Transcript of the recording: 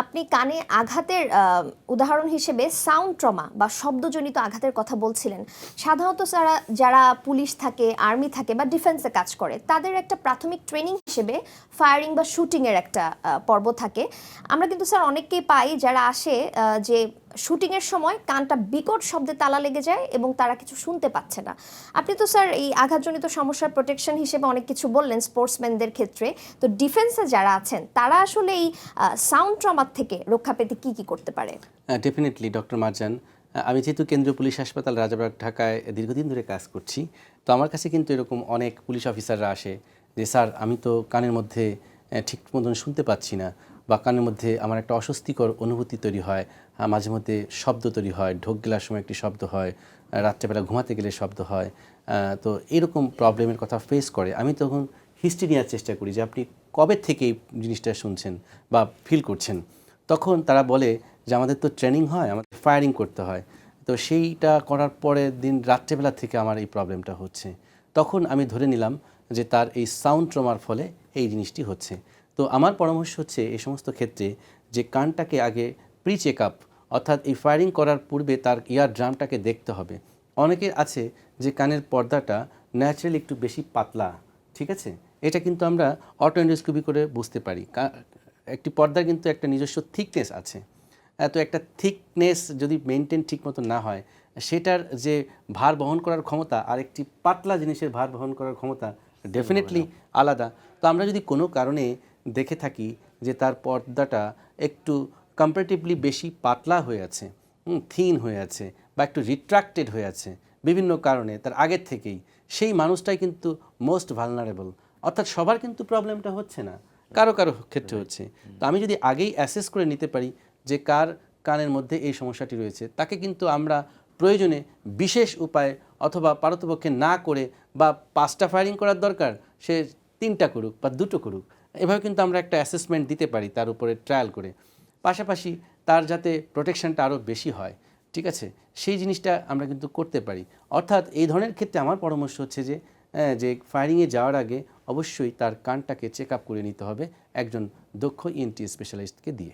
আপনি কানে আঘাতের উদাহরণ হিসেবে সাউন্ড ট্রমা বা শব্দজনিত আঘাতের কথা বলছিলেন। সাধারণত যারা যারা পুলিশ থাকে, আর্মি থাকে বা ডিফেন্সে কাজ করে, তাদের একটা প্রাথমিক ট্রেনিং হিসেবে ফায়ারিং বা শুটিংয়ের একটা পর্ব থাকে। আমরা কিন্তু স্যার অনেককেই পাই যারা আসে যে শুটিংয়ের সময় কানটা বিকট শব্দে তালা লেগে যায় এবং তারা কিছু শুনতে পাচ্ছে না। আপনি তো স্যার এই আঘাতজনিত সমস্যার প্রোটেকশন হিসেবে অনেক কিছু বললেন স্পোর্টসম্যানদের ক্ষেত্রে। তো ডিফেন্সে যারা আছেন, তারা আসলে এই সাউন্ড ট্রমার থেকে রক্ষা পেতে কি কি করতে পারে? ডেফিনেটলি ডক্টর মারজান আমি যেহেতু কেন্দ্রীয় পুলিশ হাসপাতাল রাজাবাগ ঢাকায় দীর্ঘদিন ধরে কাজ করছি, তো আমার কাছে কিন্তু এরকম অনেক পুলিশ অফিসাররা আসে যে, স্যার, আমি তো কানের মধ্যে ঠিক মতন শুনতে পাচ্ছি না। বা কানের মধ্যে আমার একটা অস্বস্তিকর অনুভূতি তৈরি হয় মাঝে মধ্যে শব্দ তৈরি হয়, ঢোক গেলার সময় একটি শব্দ হয় রাত্রেবেলা ঘুমাতে গেলে শব্দ হয় তো এরকম প্রবলেমের কথা ফেস করে। আমি তখন হিস্ট্রি নেওয়ার চেষ্টা করি যে আপনি কবে থেকে এই জিনিসটা শুনছেন বা ফিল করছেন। তখন তারা বলে যে আমাদের তো ট্রেনিং হয়, আমাদের ফায়ারিং করতে হয়। তো সেইটা করার পরে দিন রাত্রেবেলা থেকে আমার এই প্রবলেমটা হচ্ছে। তখন আমি ধরে নিলাম যে তার এই সাউন্ড ট্রমার ফলে এই জিনিসটি হচ্ছে। তো আমার পরামর্শ হচ্ছে এই সমস্ত ক্ষেত্রে যে কানটাকে আগে প্রি চেক আপ অর্থাৎ এই ফায়ারিং করার পূর্বে তার ইয়ার ড্রামটাকে দেখতে হবে। অনেকের আছে যে কানের পর্দাটা ন্যাচারালি একটু বেশি পাতলা ঠিক আছে? এটা কিন্তু আমরা অটো এন্ডোস্কোপি করে বুঝতে পারি। একটি পর্দার কিন্তু একটা নিজস্ব থিকনেস আছে। তো একটা থিকনেস যদি মেনটেন ঠিক মতো না হয় সেটার যে ভার বহন করার ক্ষমতা আর একটি পাতলা জিনিসের ভার বহন করার ক্ষমতা ডেফিনেটলি আলাদা। তো আমরা যদি কোনো কারণে দেখে থাকি যে তার পর্দাটা একটু কম্পারেটিভলি বেশি পাতলা হয়ে আছে থিন হয়ে আছে বা একটু রিট্রাক্টেড হয়ে আছে। বিভিন্ন কারণে তার আগের থেকেই সেই মানুষটাই কিন্তু মোস্ট ভালনারেবল অর্থাৎ সবার কিন্তু প্রবলেমটা হচ্ছে না কারও কারও ক্ষেত্রে হচ্ছে। তো আমি যদি আগেই অ্যাসেস করে নিতে পারি যে কার কানের মধ্যে এই সমস্যাটি রয়েছে তাকে কিন্তু আমরা প্রয়োজনে বিশেষ উপায় অথবা পারতপক্ষে না করে বা পাঁচটা ফায়ারিং করার দরকার সে তিনটা করুক বা দুটো করুক এভাবে কিন্তু আমরা একটা অ্যাসেসমেন্ট দিতে পারি তার উপরে ট্রায়াল করে। পাশাপাশি তার যাতে প্রোটেকশনটা আরও বেশি হয়, ঠিক আছে? সেই জিনিসটা আমরা কিন্তু করতে পারি। অর্থাৎ এই ধরনের ক্ষেত্রে আমার পরামর্শ হচ্ছে যে যে ফায়ারিংয়ে যাওয়ার আগে অবশ্যই তার কানটাকে চেক আপ করে নিতে হবে একজন দক্ষ ইএনটি স্পেশালিস্টকে দিয়ে।